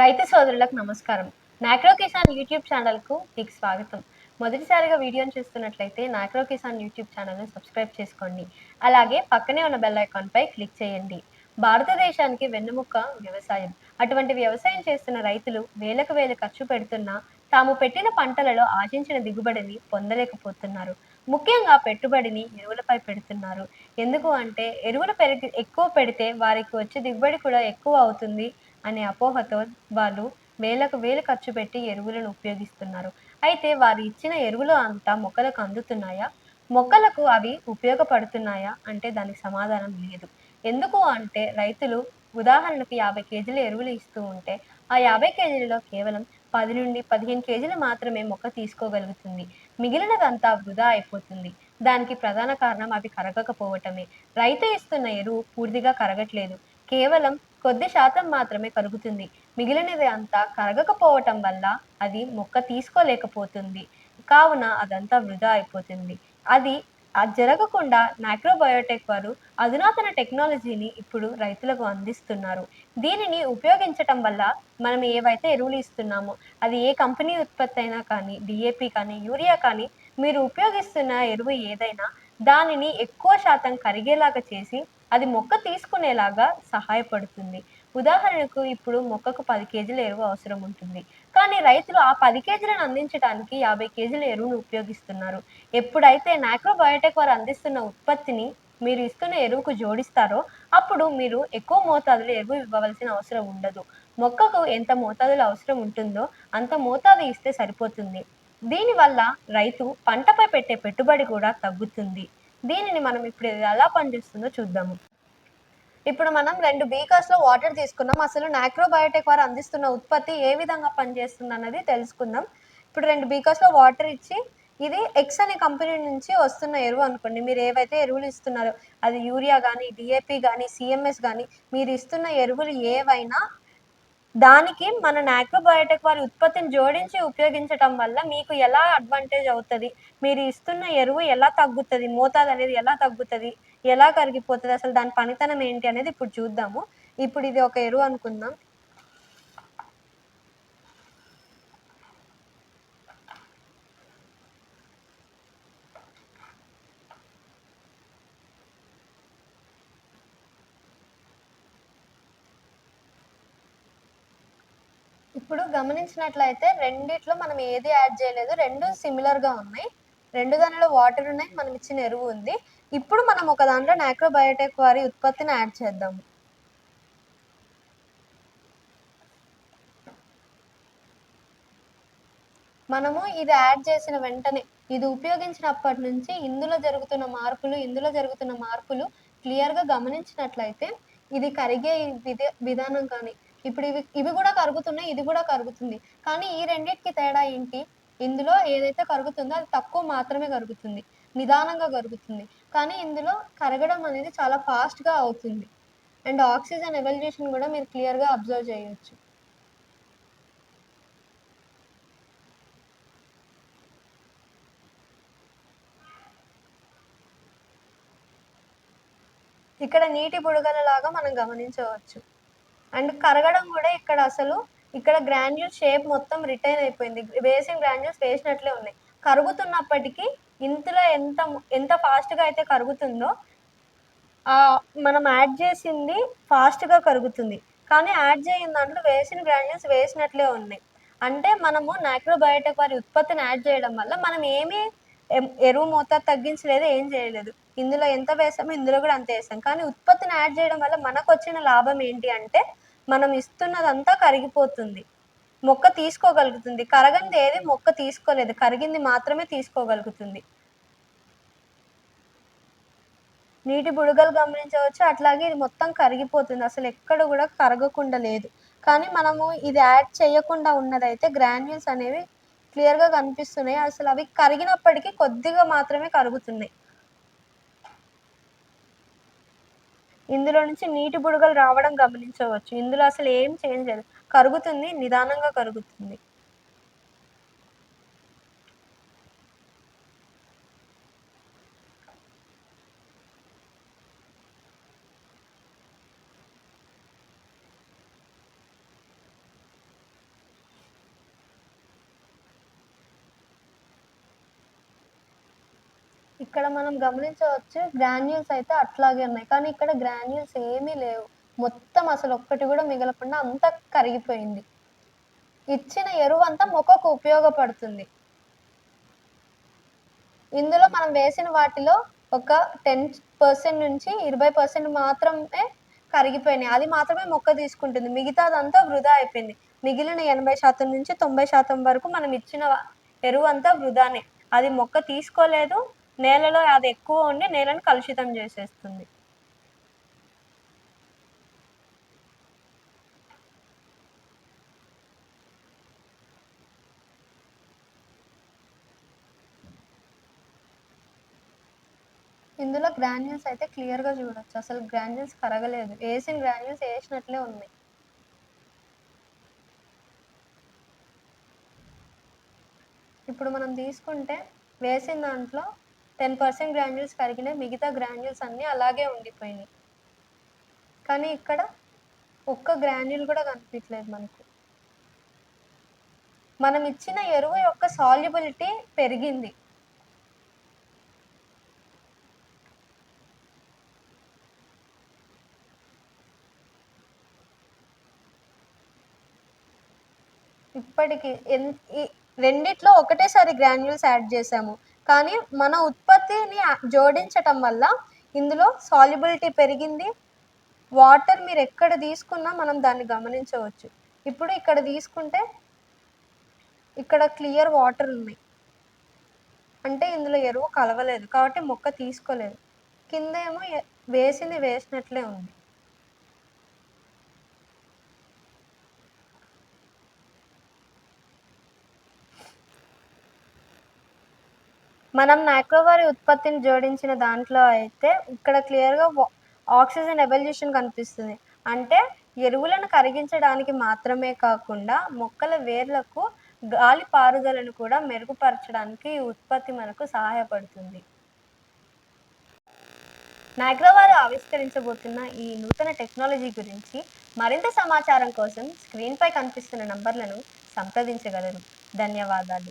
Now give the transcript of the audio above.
రైతు సోదరులకు నమస్కారం. నాక్రో కిసాన్ యూట్యూబ్ ఛానల్కు మీకు స్వాగతం. మొదటిసారిగా వీడియోని చూస్తున్నట్లయితే నాక్రో కిసాన్ యూట్యూబ్ ఛానల్ని సబ్స్క్రైబ్ చేసుకోండి. అలాగే పక్కనే ఉన్న బెల్ ఐకాన్పై క్లిక్ చేయండి. భారతదేశానికి వెన్నుముక్క వ్యవసాయం. అటువంటి వ్యవసాయం చేస్తున్న రైతులు వేలకు వేలు ఖర్చు పెడుతున్నా తాము పెట్టిన పంటలలో ఆశించిన దిగుబడిని పొందలేకపోతున్నారు. ముఖ్యంగా పెట్టుబడిని ఎరువులపై పెడుతున్నారు. ఎందుకు అంటే ఎరువులు పెరిగి ఎక్కువ పెడితే వారికి వచ్చే దిగుబడి కూడా ఎక్కువ అవుతుంది. అనే అపోహతో వాళ్ళు వేలకు వేలు ఖర్చు పెట్టి ఎరువులను ఉపయోగిస్తున్నారు. అయితే వారు ఇచ్చిన ఎరువులు అంతా మొక్కలకు అందుతున్నాయా? మొక్కలకు అవి ఉపయోగపడుతున్నాయా? అంటే దానికి సమాధానం లేదు. ఎందుకు అంటే రైతులు ఉదాహరణకు యాభై కేజీల ఎరువులు ఇస్తూ ఉంటే ఆ యాభై కేజీలలో కేవలం పది నుండి పదిహేను కేజీలు మాత్రమే మొక్క తీసుకోగలుగుతుంది. మిగిలినదంతా వృధా అయిపోతుంది. దానికి ప్రధాన కారణం అవి కరగకపోవటమే. రైతు ఇస్తున్న ఎరువు పూర్తిగా కరగట్లేదు. కేవలం కొద్ది శాతం మాత్రమే కరుగుతుంది మిగిలినది అంతా కరగకపోవటం వల్ల అది మొక్క తీసుకోలేకపోతుంది. కావున అదంతా వృధా అయిపోతుంది. అది అది జరగకుండా మైక్రోబయోటెక్ వారు అధునాతన టెక్నాలజీని ఇప్పుడు రైతులకు అందిస్తున్నారు. దీనిని ఉపయోగించటం వల్ల మనం ఏవైతే ఎరువులు ఇస్తున్నామో అది ఏ కంపెనీ ఉత్పత్తి అయినా కానీ డిఏపి కానీ యూరియా కానీ మీరు ఉపయోగిస్తున్న ఎరువు ఏదైనా దానిని ఎక్కువ శాతం కరిగేలాగా చేసి అది మొక్క తీసుకునేలాగా సహాయపడుతుంది. ఉదాహరణకు ఇప్పుడు మొక్కకు పది కేజీల ఎరువు అవసరం ఉంటుంది. కానీ రైతులు ఆ పది కేజీలను అందించడానికి యాభై కేజీల ఎరువును ఉపయోగిస్తున్నారు. ఎప్పుడైతే నాక్రోబయోటెక్ వారు అందిస్తున్న ఉత్పత్తిని మీరు ఇస్తున్న ఎరువుకు జోడిస్తారో అప్పుడు మీరు ఎక్కువ మోతాదులో ఎరువు ఇవ్వవలసిన అవసరం ఉండదు. మొక్కకు ఎంత మోతాదులో అవసరం ఉంటుందో అంత మోతాదు ఇస్తే సరిపోతుంది. దీనివల్ల రైతు పంటపై పెట్టే పెట్టుబడి కూడా తగ్గుతుంది. దీనిని మనం ఇప్పుడు ఇది ఎలా పనిచేస్తుందో చూద్దాము. ఇప్పుడు మనం రెండు బీకర్స్లో వాటర్ తీసుకున్నాం. అసలు నాక్రోబయోటిక్ వారు అందిస్తున్న ఉత్పత్తి ఏ విధంగా పనిచేస్తుంది అన్నది తెలుసుకుందాం. ఇప్పుడు రెండు బీకర్స్లో వాటర్ ఇచ్చి ఇది ఎక్స్ అనే కంపెనీ నుంచి వస్తున్న ఎరువు అనుకోండి. మీరు ఏవైతే ఎరువులు ఇస్తున్నారో అది యూరియా కానీ డిఏపి కానీ సిఎంఎస్ కానీ మీరు ఇస్తున్న ఎరువులు ఏవైనా దానికి మన నాక్రోబయోటిక్ వారి ఉత్పత్తిని జోడించి ఉపయోగించటం వల్ల మీకు ఎలా అడ్వాంటేజ్ అవుతుంది? మీరు ఇస్తున్న ఎరువు ఎలా తగ్గుతుంది? మోతాదు అనేది ఎలా తగ్గుతుంది? ఎలా కరిగిపోతుంది? అసలు దాని పనితనం ఏంటి అనేది ఇప్పుడు చూద్దాము. ఇప్పుడు ఇది ఒక ఎరువు అనుకుందాం. ఇప్పుడు గమనించినట్లయితే రెండిట్లో మనం ఏది యాడ్ చేయలేదు. రెండు సిమిలర్గా ఉన్నాయి. రెండు దానిలో వాటర్ ఉన్నాయి. మనం ఇచ్చిన ఎరువు ఉంది. ఇప్పుడు మనం ఒక దాంట్లో నాక్రోబయోటిక్ వారి ఉత్పత్తిని యాడ్ చేద్దాము మనము ఇది యాడ్ చేసిన వెంటనే ఇది ఉపయోగించినప్పటి నుంచి ఇందులో జరుగుతున్న మార్పులు ఇందులో జరుగుతున్న మార్పులు క్లియర్గా గమనించినట్లయితే ఇది కరిగే విధ విధానం కానీ ఇప్పుడు ఇవి ఇవి కూడా కరుగుతున్నాయి ఇది కూడా కరుగుతుంది. కానీ ఈ రెండింటికి తేడా ఏంటి? ఇందులో ఏదైతే కరుగుతుందో అది తక్కువ మాత్రమే కరుగుతుంది. నిదానంగా కరుగుతుంది. కానీ ఇందులో కరగడం అనేది చాలా ఫాస్ట్గా అవుతుంది. అండ్ ఆక్సిజన్ ఎవల్యూషన్ కూడా మీరు క్లియర్గా అబ్జర్వ్ చేయొచ్చు. ఇక్కడ నీటి బుడగలలాగా మనం గమనించవచ్చు. అండ్ కరగడం కూడా ఇక్కడ అసలు ఇక్కడ గ్రాన్యూల్ షేప్ మొత్తం రిటైన్ అయిపోయింది. వేసిన గ్రాన్యూల్స్ వేసినట్లే ఉన్నాయి. కరుగుతున్నప్పటికీ ఇంతలో ఎంత ఎంత ఫాస్ట్గా అయితే కరుగుతుందో మనం యాడ్ చేసింది ఫాస్ట్గా కరుగుతుంది. కానీ యాడ్ చేయని దాంట్లో వేసిన గ్రాన్యూల్స్ వేసినట్లే ఉన్నాయి. అంటే మనము నాక్రోబయోటిక్ వారి ఉత్పత్తిని యాడ్ చేయడం వల్ల మనం ఏమీ ఎరువు మోతాదు తగ్గించలేదు ఏం చేయలేదు. ఇందులో ఎంత వేసామో ఇందులో కూడా అంతే వేసాం. కానీ ఉత్పత్తిని యాడ్ చేయడం వల్ల మనకు వచ్చిన లాభం ఏంటి అంటే మనం ఇస్తున్నదంతా కరిగిపోతుంది. మొక్క తీసుకోగలుగుతుంది. కరగనిది ఏది మొక్క తీసుకోలేదు. కరిగింది మాత్రమే తీసుకోగలుగుతుంది. నీటి బుడగలు గమనించవచ్చు. అట్లాగే ఇది మొత్తం కరిగిపోతుంది. అసలు ఎక్కడ కూడా కరగకుండా లేదు. కానీ మనము ఇది యాడ్ చేయకుండా ఉన్నదైతే గ్రాన్యూల్స్ అనేవి క్లియర్గా కనిపిస్తున్నాయి. అసలు అవి కరిగినప్పటికీ కొద్దిగా మాత్రమే కరుగుతున్నాయి. ఇందులో నుంచి నీటి బుడగలు రావడం గమనించవచ్చు. ఇందులో అసలు ఏం చేంజ్ లేదు. కరుగుతుంది నిదానంగా కరుగుతుంది. ఇక్కడ మనం గమనించవచ్చు గ్రాన్యూల్స్ అయితే అట్లాగే ఉన్నాయి. కానీ ఇక్కడ గ్రాన్యూల్స్ ఏమీ లేవు. మొత్తం అసలు ఒక్కటి కూడా మిగలకుండా అంతా కరిగిపోయింది. ఇచ్చిన ఎరువు అంతా మొక్కకు ఉపయోగపడుతుంది. ఇందులో మనం వేసిన వాటిలో ఒక టెన్ పర్సెంట్ నుంచి ఇరవై పర్సెంట్ మాత్రమే కరిగిపోయినాయి. అది మాత్రమే మొక్క తీసుకుంటుంది. మిగతాదంతా వృధా అయిపోయింది. మిగిలిన ఎనభై శాతం నుంచి తొంభై శాతం వరకు మనం ఇచ్చిన ఎరువు అంతా వృధానే. అది మొక్క తీసుకోలేదు నేలలో అది ఎక్కువ ఉండి నేలను కలుషితం చేసేస్తుంది. ఇందులో గ్రాన్యూల్స్ అయితే క్లియర్గా చూడొచ్చు. అసలు గ్రాన్యూల్స్ కరగలేదు. వేసిన గ్రాన్యూల్స్ వేసినట్లే ఉన్నాయి. ఇప్పుడు మనం తీసుకుంటే వేసిన దాంట్లో టెన్ పర్సెంట్ గ్రాన్యూల్స్ కరిగినాయి మిగతా గ్రాన్యూల్స్ అన్నీ అలాగే ఉండిపోయినాయి. కానీ ఇక్కడ ఒక్క గ్రాన్యూల్ కూడా కనిపించలేదు మనకు. మనం ఇచ్చిన ఎరువు యొక్క సాల్యుబిలిటీ పెరిగింది. ఇప్పటికి ఎన్ ఈ- రెండిట్లో ఒకటేసారి గ్రాన్యూల్స్ యాడ్ చేసాము కానీ మన ఉత్పత్తిని జోడించటం వల్ల ఇందులో సాల్యుబిలిటీ పెరిగింది. వాటర్ మీరు ఎక్కడ తీసుకున్నా మనం దాన్ని గమనించవచ్చు. ఇప్పుడు ఇక్కడ తీసుకుంటే ఇక్కడ క్లియర్ వాటర్ ఉన్నాయి అంటే ఇందులో ఎరువు కలవలేదు. కాబట్టి మొక్క తీసుకోలేదు. కింద ఏమో వేసింది వేసినట్లే ఉంది. మనం మైక్రోవారి ఉత్పత్తిని జోడించిన దాంట్లో అయితే ఇక్కడ క్లియర్గా ఆక్సిజన్ ఎవల్యూషన్ కనిపిస్తుంది. అంటే ఎరువులను కరిగించడానికి మాత్రమే కాకుండా మొక్కల వేర్లకు గాలి పారుదలను కూడా మెరుగుపరచడానికి ఈ ఉత్పత్తి మనకు సహాయపడుతుంది. మైక్రోవారు ఆవిష్కరించబోతున్న ఈ నూతన టెక్నాలజీ గురించి మరింత సమాచారం కోసం స్క్రీన్పై కనిపిస్తున్న నంబర్లను సంప్రదించగలరు. ధన్యవాదాలు.